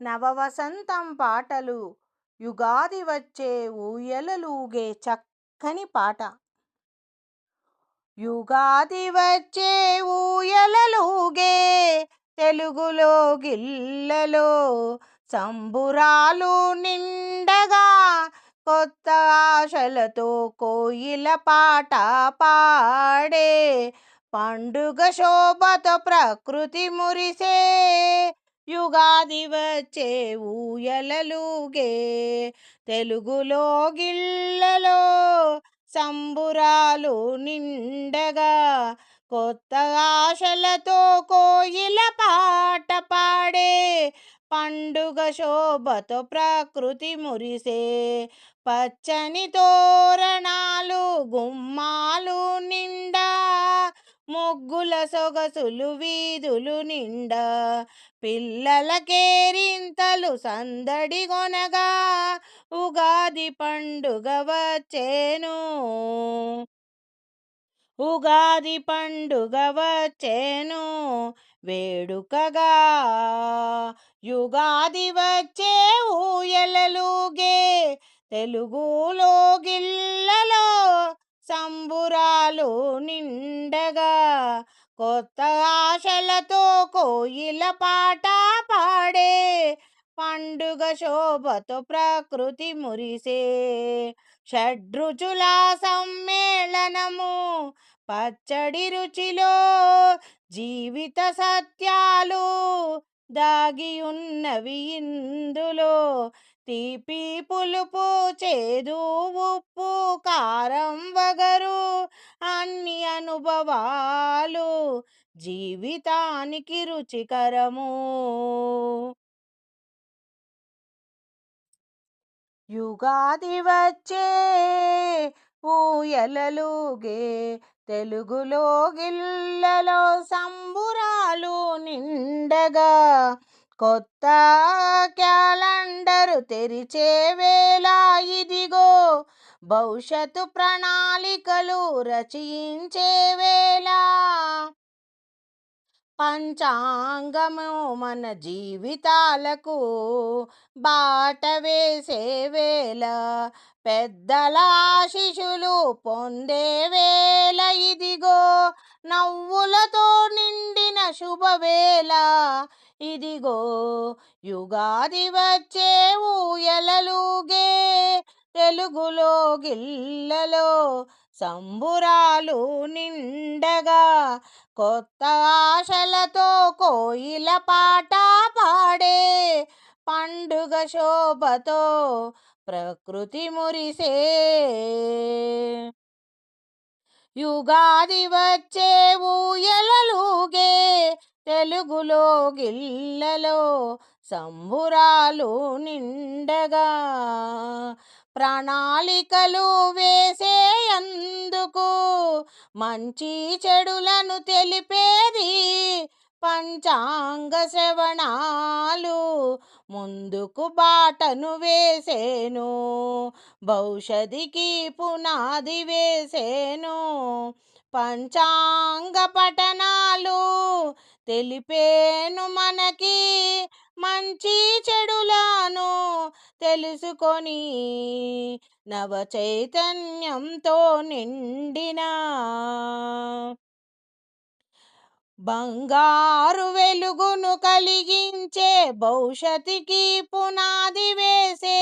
నవవసంతం పాటలు యుగాది వచ్చే ఊయలలుగే చక్కని పాట. యుగాది వచ్చే ఊయలలుగే తెలుగులో గిల్లలో సంబురాలు నిండగా కొత్త ఆశలతో కోయిల పాట పాడే పండుగ శోభతో ప్రకృతి మురిసే యుగాది వచ్చే ఊయలలుగే. తెలుగులో గిళ్ళలో సంబురాలు నిండగా కొత్త ఆశలతో కోయిల పాట పాడే పండుగ శోభతో ప్రకృతి మురిసే. పచ్చని తోరణాలు గుమ్మాలు నిండా ముగ్గుల సొగసులు వీధులు నిండా పిల్లల కేరింతలు సందడి కొనగా ఉగాది పండుగ వచ్చేను. ఉగాది పండుగ వచ్చేను వేడుకగా యుగాది వచ్చే ఊయలలుగే తెలుగులో గిల్లలో సంబురాలు నిండగా కొత్త ఆశలతో కోయిల పాట పాడే పండుగ శోభతో ప్రకృతి మురిసే. షడ్రుచుల సమ్మేళనము పచ్చడి రుచిలో జీవిత సత్యాలు దాగి ఉన్నవి ఇందులో. తీపి పులుపు చేదు ఉప్పు కారం వగరు అన్ని అనుభవాలు జీవితానికి రుచికరము. యుగాది వచ్చే ఊయలలుగే తెలుగులో గిల్లలో సంబురాలు నిండగా కొత్త క్యాలెండరు తెరిచే వేళ ఇదిగో. భవిష్యత్తు ప్రణాళికలు రచించే వేళ. పంచాంగము మన జీవితాలకు బాట వేసే వేళ. పెద్దల శిశులు పొందే వేళ ఇదిగో. నవ్వులతో నిండిన శుభవేళ ఇదిగో యుగాది వచ్చే ఊయలలుగే తెలుగులో గిల్లలో సంబురాలు నిండగా. కొత్త ఆశలతో కోయిల పాట పాడే. పండుగ శోభతో ప్రకృతి మురిసే. యుగాది వచ్చే ఊయలలుగే తెలుగులో గిల్లలో సంబురాలు నిండగా ప్రణాళికలు వేసేయందుకు మంచి చెడులను తెలిపేది పంచాంగ శ్రవణాలు. ముందుకు బాటను వేసేను భవిష్యత్తుకి పునాది వేసేను. పంచాంగ పఠనాలు తెలిపేను మనకి మంచి చెడులను తెలుసుకొని నవ చైతన్యంతో నిండిన బంగారు వెలుగును కలిగించే భవిష్యత్తుకి పునాది వేసే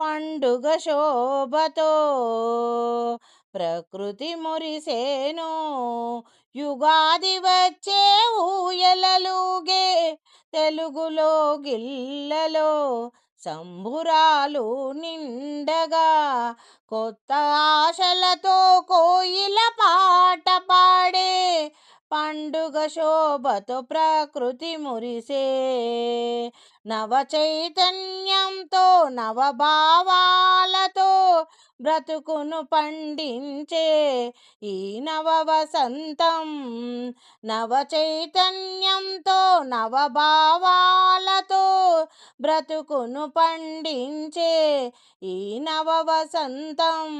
పండుగ శోభతో ప్రకృతి మురిసేను యుగాది వచ్చే ఊయలలుగే తెలుగులో గిల్లలో సంభురాలు నిండగా కొత్త ఆశలతో కోయిల పాట పాడే పండుగ శోభతో ప్రకృతి మురిసే. నవ చైతన్యంతో నవభావా బ్రతుకును పండించే ఈ నవ వసంతం నవ చైతన్యంతో నవభావాలతో బ్రతుకును పండించే ఈ నవ వసంతం.